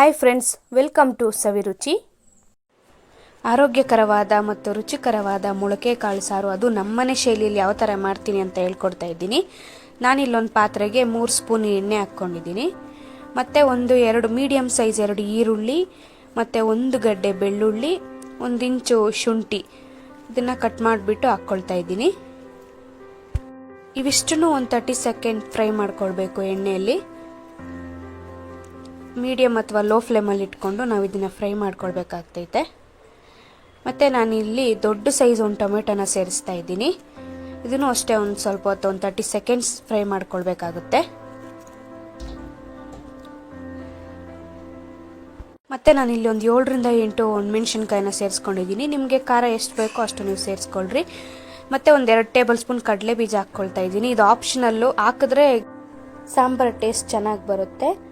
Hi friends welcome to Saviruchi ಆರೋಗ್ಯಕರವಾದ ಮತ್ತು ರುಚಿಕರವಾದ ಮೊಳಕೆ ಕಾಳು ಸಾರು, ಅದು ನಮ್ಮನೆ ಶೈಲಿಯಲ್ಲಿ ಯಾವ ಥರ ಮಾಡ್ತೀನಿ ಅಂತ ಹೇಳ್ಕೊಡ್ತಾ ಇದ್ದೀನಿ. ನಾನಿಲ್ಲೊಂದು ಪಾತ್ರೆಗೆ ಮೂರು ಸ್ಪೂನ್ ಎಣ್ಣೆ ಹಾಕ್ಕೊಂಡಿದ್ದೀನಿ. ಮತ್ತು ಒಂದು ಎರಡು ಮೀಡಿಯಮ್ ಸೈಜ್ ಎರಡು ಈರುಳ್ಳಿ, ಮತ್ತು ಒಂದು ಗಡ್ಡೆ ಬೆಳ್ಳುಳ್ಳಿ, ಒಂದು ಇಂಚು ಶುಂಠಿ. ಇದನ್ನು ಕಟ್ ಮಾಡಿಬಿಟ್ಟು ಹಾಕ್ಕೊಳ್ತಾ ಇದ್ದೀನಿ. ಇವಿಷ್ಟನ್ನು ಒಂದು ತರ್ಟಿ ಸೆಕೆಂಡ್ ಫ್ರೈ ಮಾಡ್ಕೊಳ್ಬೇಕು ಎಣ್ಣೆಯಲ್ಲಿ. ಮೀಡಿಯಮ್ ಅಥವಾ ಲೋ ಫ್ಲೇಮಲ್ಲಿ ಇಟ್ಕೊಂಡು ನಾವು ಇದನ್ನು ಫ್ರೈ ಮಾಡ್ಕೊಳ್ಬೇಕಾಗ್ತೈತೆ. ಮತ್ತು ನಾನಿಲ್ಲಿ ದೊಡ್ಡ ಸೈಜ್ ಒಂದು ಟೊಮೆಟೊನ ಸೇರಿಸ್ತಾ ಇದ್ದೀನಿ. ಇದನ್ನು ಅಷ್ಟೇ ಒಂದು ಸ್ವಲ್ಪ ಹೊತ್ತು, ಒಂದು ತರ್ಟಿ ಸೆಕೆಂಡ್ಸ್ ಫ್ರೈ ಮಾಡ್ಕೊಳ್ಬೇಕಾಗುತ್ತೆ. ಮತ್ತು ನಾನು ಇಲ್ಲಿ ಒಂದು ಏಳರಿಂದ ಎಂಟು ಒಂದು ಮೆಣಸಿನ್ಕಾಯಿನ ಸೇರಿಸ್ಕೊಂಡಿದ್ದೀನಿ. ನಿಮಗೆ ಖಾರ ಎಷ್ಟು ಬೇಕೋ ಅಷ್ಟು ನೀವು ಸೇರಿಸ್ಕೊಳ್ರಿ. ಮತ್ತು ಒಂದು ಎರಡು ಟೇಬಲ್ ಸ್ಪೂನ್ ಕಡಲೆ ಬೀಜ ಹಾಕ್ಕೊಳ್ತಾ ಇದ್ದೀನಿ. ಇದು ಆಪ್ಷನಲ್ಲು ಹಾಕಿದ್ರೆ ಸಾಂಬಾರ್ ಟೇಸ್ಟ್ ಚೆನ್ನಾಗಿ ಬರುತ್ತೆ.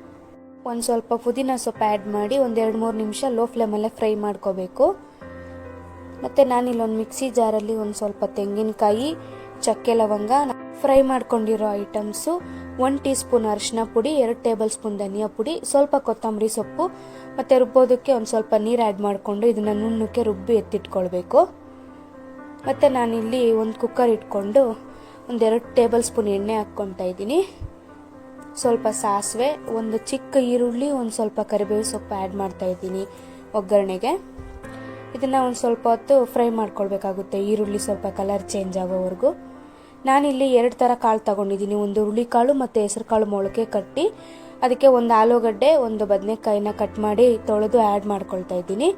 ಒಂದು ಸ್ವಲ್ಪ ಪುದೀನ ಸೊಪ್ಪು ಆ್ಯಡ್ ಮಾಡಿ ಒಂದು ಎರಡು ಮೂರು ನಿಮಿಷ ಲೋ ಫ್ಲೇಮಲ್ಲೇ ಫ್ರೈ ಮಾಡ್ಕೋಬೇಕು. ಮತ್ತು ನಾನಿಲ್ಲೊಂದು ಮಿಕ್ಸಿ ಜಾರಲ್ಲಿ ಒಂದು ಸ್ವಲ್ಪ ತೆಂಗಿನಕಾಯಿ, ಚಕ್ಕೆ ಲವಂಗ ಫ್ರೈ ಮಾಡ್ಕೊಂಡಿರೋ ಐಟಮ್ಸು ಒನ್ ಟೀ ಸ್ಪೂನ್ ಅರಿಶಿನ ಪುಡಿ, ಎರಡು ಟೇಬಲ್ ಸ್ಪೂನ್ ಧನಿಯಾ ಪುಡಿ, ಸ್ವಲ್ಪ ಕೊತ್ತಂಬರಿ ಸೊಪ್ಪು, ಮತ್ತು ರುಬ್ಬೋದಕ್ಕೆ ಒಂದು ಸ್ವಲ್ಪ ನೀರು ಆ್ಯಡ್ ಮಾಡಿಕೊಂಡು ಇದನ್ನು ನುಣ್ಣಕ್ಕೆ ರುಬ್ಬಿ ಎತ್ತಿಟ್ಕೊಳ್ಬೇಕು. ಮತ್ತು ನಾನಿಲ್ಲಿ ಒಂದು ಕುಕ್ಕರ್ ಇಟ್ಕೊಂಡು ಒಂದೆರಡು ಟೇಬಲ್ ಸ್ಪೂನ್ ಎಣ್ಣೆ ಹಾಕ್ಕೊತಾ ಇದ್ದೀನಿ. ಸ್ವಲ್ಪ ಸಾಸಿವೆ, ಒಂದು ಚಿಕ್ಕ ಈರುಳ್ಳಿ, ಒಂದು ಸ್ವಲ್ಪ ಕರಿಬೇವು ಸೊಪ್ಪು ಆ್ಯಡ್ ಮಾಡ್ತಾ ಇದ್ದೀನಿ ಒಗ್ಗರಣೆಗೆ. ಇದನ್ನು ಒಂದು ಸ್ವಲ್ಪ ಹೊತ್ತು ಫ್ರೈ ಮಾಡ್ಕೊಳ್ಬೇಕಾಗುತ್ತೆ, ಈರುಳ್ಳಿ ಸ್ವಲ್ಪ ಕಲರ್ ಚೇಂಜ್ ಆಗೋವರೆಗೂ. ನಾನಿಲ್ಲಿ ಎರಡು ಥರ ಕಾಳು ತಗೊಂಡಿದ್ದೀನಿ, ಒಂದು ಹುರುಳಿ ಕಾಳು ಮತ್ತು ಹೆಸರು ಕಾಳು ಮೊಳಕೆ ಕಟ್ಟಿ, ಅದಕ್ಕೆ ಒಂದು ಆಲೂಗಡ್ಡೆ, ಒಂದು ಬದನೆಕಾಯಿನ ಕಟ್ ಮಾಡಿ ತೊಳೆದು ಆ್ಯಡ್ ಮಾಡ್ಕೊಳ್ತಾ ಇದ್ದೀನಿ.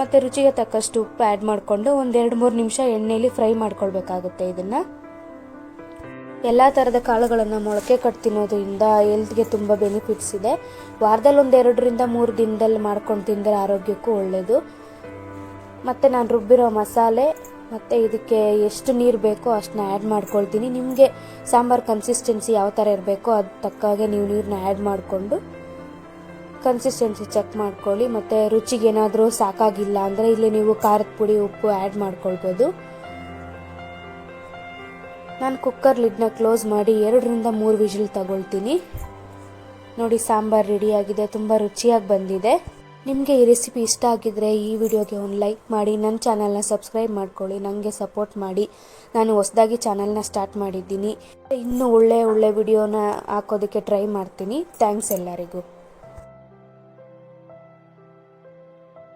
ಮತ್ತು ರುಚಿಗೆ ತಕ್ಕಷ್ಟು ಉಪ್ಪು ಆ್ಯಡ್ ಮಾಡಿಕೊಂಡು ಒಂದೆರಡು ಮೂರು ನಿಮಿಷ ಎಣ್ಣೆಯಲ್ಲಿ ಫ್ರೈ ಮಾಡ್ಕೊಳ್ಬೇಕಾಗುತ್ತೆ ಇದನ್ನು. ಎಲ್ಲ ಥರದ ಕಾಳುಗಳನ್ನು ಮೊಳಕೆ ಕಟ್ ತಿನ್ನೋದ್ರಿಂದ ಹೆಲ್ತ್ಗೆ ತುಂಬ ಬೆನಿಫಿಟ್ಸ್ ಇದೆ. ವಾರದಲ್ಲಿ ಒಂದು ಎರಡರಿಂದ ಮೂರು ದಿನದಲ್ಲಿ ಮಾಡ್ಕೊಂಡು ತಿಂದರೆ ಆರೋಗ್ಯಕ್ಕೂ ಒಳ್ಳೆಯದು ಮತ್ತು ನಾನು ರುಬ್ಬಿರೋ ಮಸಾಲೆ, ಮತ್ತು ಇದಕ್ಕೆ ಎಷ್ಟು ನೀರು ಬೇಕೋ ಅಷ್ಟನ್ನ ಆ್ಯಡ್ ಮಾಡ್ಕೊಳ್ತೀನಿ. ನಿಮಗೆ ಸಾಂಬಾರು ಕನ್ಸಿಸ್ಟೆನ್ಸಿ ಯಾವ ಥರ ಇರಬೇಕೋ ಅದು ತಕ್ಕಾಗೆ ನೀವು ನೀರನ್ನ ಆ್ಯಡ್ ಮಾಡಿಕೊಂಡು ಕನ್ಸಿಸ್ಟೆನ್ಸಿ ಚೆಕ್ ಮಾಡ್ಕೊಳ್ಳಿ. ಮತ್ತು ರುಚಿಗೆ ಏನಾದರೂ ಸಾಕಾಗಿಲ್ಲ ಅಂದರೆ ಇಲ್ಲಿ ನೀವು ಖಾರದ ಪುಡಿ, ಉಪ್ಪು ಆ್ಯಡ್ ಮಾಡ್ಕೊಳ್ಬೋದು. ನಾನು ಕುಕ್ಕರ್ ಲಿಡ್ನ ಕ್ಲೋಸ್ ಮಾಡಿ ಎರಡರಿಂದ ಮೂರು ವಿಜಿಲ್ ತಗೊಳ್ತೀನಿ. ನೋಡಿ, ಸಾಂಬಾರು ರೆಡಿಯಾಗಿದೆ ತುಂಬ ರುಚಿಯಾಗಿ ಬಂದಿದೆ. ನಿಮಗೆ ಈ ರೆಸಿಪಿ ಇಷ್ಟ ಆಗಿದ್ರೆ ಈ ವಿಡಿಯೋಗೆ ಒಂದು ಲೈಕ್ ಮಾಡಿ ನನ್ನ ಚಾನಲ್ನ ಸಬ್ಸ್ಕ್ರೈಬ್ ಮಾಡ್ಕೊಳ್ಳಿ ನನಗೆ ಸಪೋರ್ಟ್ ಮಾಡಿ. ನಾನು ಹೊಸದಾಗಿ ಚಾನಲ್ನ ಸ್ಟಾರ್ಟ್ ಮಾಡಿದ್ದೀನಿ. ಇನ್ನೂ ಒಳ್ಳೆ ಒಳ್ಳೆ ವಿಡಿಯೋನ ಹಾಕೋದಕ್ಕೆ ಟ್ರೈ ಮಾಡ್ತೀನಿ. ಥ್ಯಾಂಕ್ಸ್ ಎಲ್ಲರಿಗೂ.